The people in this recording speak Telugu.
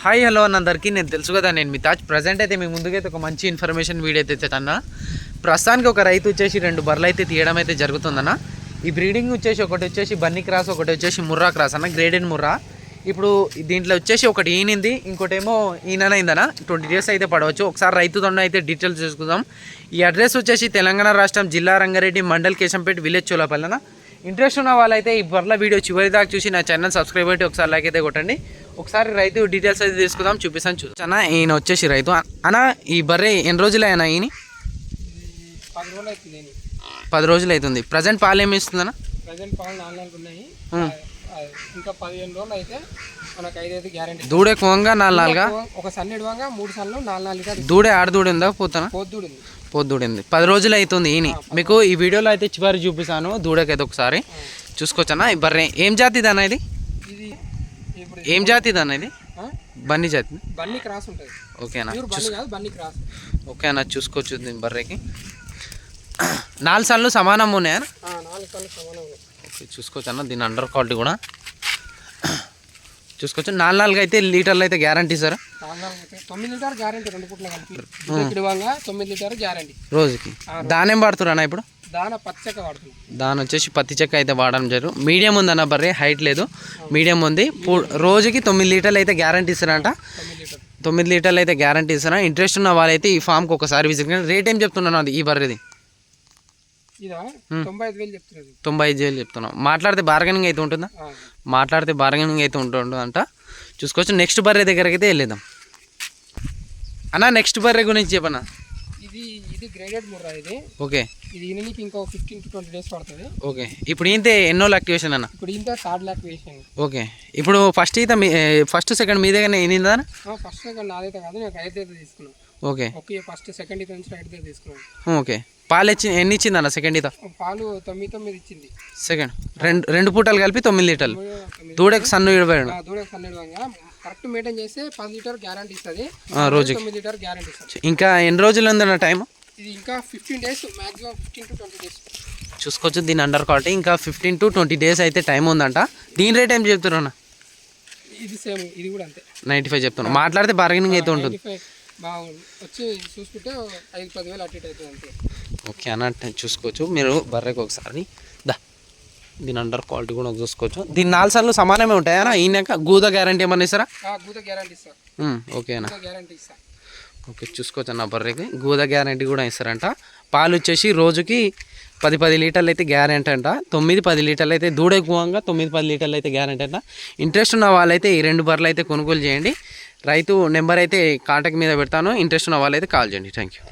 హాయ్ హలో అని అందరికీ నేను తెలుసు కదా నేను మీ తాజ్. ప్రజెంట్ అయితే మీ ముందుకైతే ఒక మంచి ఇన్ఫర్మేషన్ వీడియో అయితే అన్న ప్రస్తుతానికి ఒక రైతు వచ్చేసి రెండు బర్రెలు అయితే తీయడం అయితే జరుగుతుందన్న. ఈ బ్రీడింగ్ వచ్చేసి ఒకటి వచ్చేసి బన్నీ క్రాస్ ఒకటి వచ్చేసి ముర్రా క్రాస్ అన్న గ్రేడెడ్ ముర్రా. ఇప్పుడు దీంట్లో వచ్చేసి ఒకటి ఈనింది ఇంకోటేమో ఈననైందన ట్వంటీ డేస్ అయితే పడవచ్చు. ఒకసారి రైతుతో అయితే డీటెయిల్స్ చూసుకుందాం. ఈ అడ్రస్ వచ్చేసి తెలంగాణ రాష్ట్రం జిల్లా రంగారెడ్డి మండల్ కేశంపేట విలేజ్ చోలపల్లెన ఇంట్రెస్ట్ ఉన్న వాళ్ళైతే ఈ బర్ల వీడియో చివరి దాకా చూసి నా ఛానల్ సబ్స్క్రైబ్ అయితే ఒకసారి లైక్ అయితే కొట్టండి. ఒకసారి రైతు డీటెయిల్స్ అయితే తీసుకుందాం చూపిస్తాను చూసానా ఈయన వచ్చేసి రైతు. అన్న ఈ బర్రె ఎన్ని రోజులు అయినా ఈయన? పది రోజులు అవుతుంది ప్రజెంట్ పాలు ఏమి ఇస్తుందన్న ప్రజెంట్ పాలు నాలుగు ఉన్నాయి. ఇంకా పదిహేను రోజులు అయితే మనకు ఐదైదు గ్యారంటీ దూడే కోంగా నాలుగు నాలుగా? ఒక సన్నెడు వంగ మూడు సన్ను నాలుగు నాలుగు దూడే ఆడ దూడే ఉందా పోతానా? పొద్దుడు ఉంది పోతు దూడింది. పది రోజులు అవుతుంది ఈయన. మీకు ఈ వీడియోలో అయితే చివరి చూపిస్తాను దూడకైతే ఒకసారి. చూసుకోవచ్చనా ఈ బర్రె ఏం జాతి అన్న ఇది? ఏం జాతి అన్న ఇది? బన్నీ జాతి. బన్నీ క్రాస్ ఉంటుంది. ఓకేనా ప్యూర్ బన్నీ క్రాస్. ఓకే అన్న చూసుకోవచ్చు దీని బర్రెకి. నాలుగు సార్లు సమానం ఉన్నాయా? నాలుగు సన్ను సమానం ఓకే చూసుకోవచ్చు అన్న దీని అండర్ క్వాలిటీ కూడా. చూసుకోవచ్చు. నాలుగు నాలుగు అయితే లీటర్లు అయితే గ్యారంటీ సార్. తొమ్మిది లీటర్ గ్యారంటీ రెండు పుట్ల కలిపి. ఇక్కడ వంగ తొమ్మిది లీటర్ గ్యారంటీ రోజుకి. దానేం వాడుతున్నా అన్న ఇప్పుడు? దాన పచ్చక వాడుతున్నాం. దాని వచ్చేసి పత్తి చెక్క అయితే వాడడం జరుగు మీడియం ఉంది అన్న బర్రె హైట్ లేదు. మీడియం ఉంది. రోజుకి తొమ్మిది లీటర్లు అయితే గ్యారంటీ ఇస్తారంట తొమ్మిది లీటర్. తొమ్మిది లీటర్లు అయితే గ్యారంటీ ఇస్తారా? ఇంట్రెస్ట్ ఉన్న వాళ్ళైతే ఈ ఫామ్కి ఒకసారి విజిట్ రేట్ ఏం చెప్తున్నాను అది ఈ బర్రెది? తొంభై ఐదు వేలు చెప్తున్నాం. మాట్లాడితే బార్గెనింగ్ అయితే ఉంటుందా? మాట్లాడితే బార్గెనింగ్ అయితే ఉంటుండు అంట. చూసుకోవచ్చు. నెక్స్ట్ బర్రె దగ్గరికి అయితే వెళ్ళేద్దాం. అన్న నెక్స్ట్ బర్రె గురించి చెప్పనా? ఇది ఇది గ్రేడెడ్ ముర్రా ఇది. ఓకే. ఇది ఈయనకి ఇంకో ఫిఫ్టీన్ టు ట్వంటీ డేస్ పడుతుంది. ఓకే. ఇప్పుడు ఇంతే ఎన్నో యాక్టివేషన్ అన్న? ఇప్పుడు ఇంత థర్డ్ ల్యాక్ వేసాను ఓకే. ఇప్పుడు ఫస్ట్ ఈత ఫస్ట్ సెకండ్ మీ దగ్గర ఎనిందా ఫస్ట్ సెకండ్ నాదైతే కాదు నేను ఐదు తీసుకున్నాను ఓకే. ఓకే ఫస్ట్ సెకండ్ అయితే నుంచి ఐదు అయితే తీసుకున్నాను ఓకే. పాలు ఇచ్చి ఎన్ని ఇచ్చింది అన్న సెకండ్ ఈత పాలు తొమ్మిది తొమ్మిది ఇచ్చింది. సెకండ్. రెండు రెండు పూటలు కలిపి తొమ్మిది లీటర్లు. దూడకి సన్ను ఇడబోయాడు ఆ, దూడ పన్నెండు వంగా కరెక్ట్ మెయింటైన్ చేస్తే పది లీటర్ గ్యారంటీ ఇస్తుంది. రోజుకి. తొమ్మిది లీటర్ గ్యారంటీ ఇస్తుంది. ఇంకా ఎన్ని రోజులు ఉందన్న టైం ఇది ఇంకా fifteen days maximum fifteen to twenty days. చూసుకోవచ్చు దీని అండర్ క్వాలిటీ. ఇంకా ఫిఫ్టీన్ టు ట్వంటీ డేస్ అయితే టైం ఉందంట. దీని రేట్ ఏం చెప్తున్నారు అన్న? ఇది సేమ్ ఇది కూడా అంతే. నైంటీ ఫైవ్ చెప్తున్నా. మాట్లాడితే బార్గెనింగ్ అయితే ఉంటుంది. 95 బాగుంది వచ్చి చూసుకుంటే ఐదు పదివేలు అటు ఇటు అవుతుంది అంతే. ఓకే అన్న చూసుకోవచ్చు. మీరు బర్రెకి ఒకసారి దా. దీని అండర్ క్వాలిటీ కూడా చూసుకోవచ్చు. దీని నాలుగు సార్లు సమానమే ఉంటాయా ఈయనక గూద గ్యారంటీ ఏమన్నా ఇస్తారా? గ్యారంటీ ఇస్తా. ఓకే గ్యారంటీ ఇస్తా. ఓకే చూసుకోవచ్చు అన్న బర్రెకి. గూద గ్యారంటీ కూడా ఇస్తారంట. పాలు వచ్చేసి రోజుకి పది పది లీటర్లు అయితే గ్యారంటీ అంట. తొమ్మిది పది లీటర్లు అయితే దూడ ఎక్కువగా తొమ్మిది పది లీటర్లు అయితే గ్యారంటీ అంట. ఇంట్రెస్ట్ ఉన్న వాళ్ళైతే ఈ రెండు బర్రెలు అయితే కొనుగోలు చేయండి. రైతు నెంబర్ అయితే కాంటాక్ట్ మీద పెడతాను. ఇంట్రెస్ట్ ఉన్న వాళ్ళైతే కాల్ చేయండి. Thank you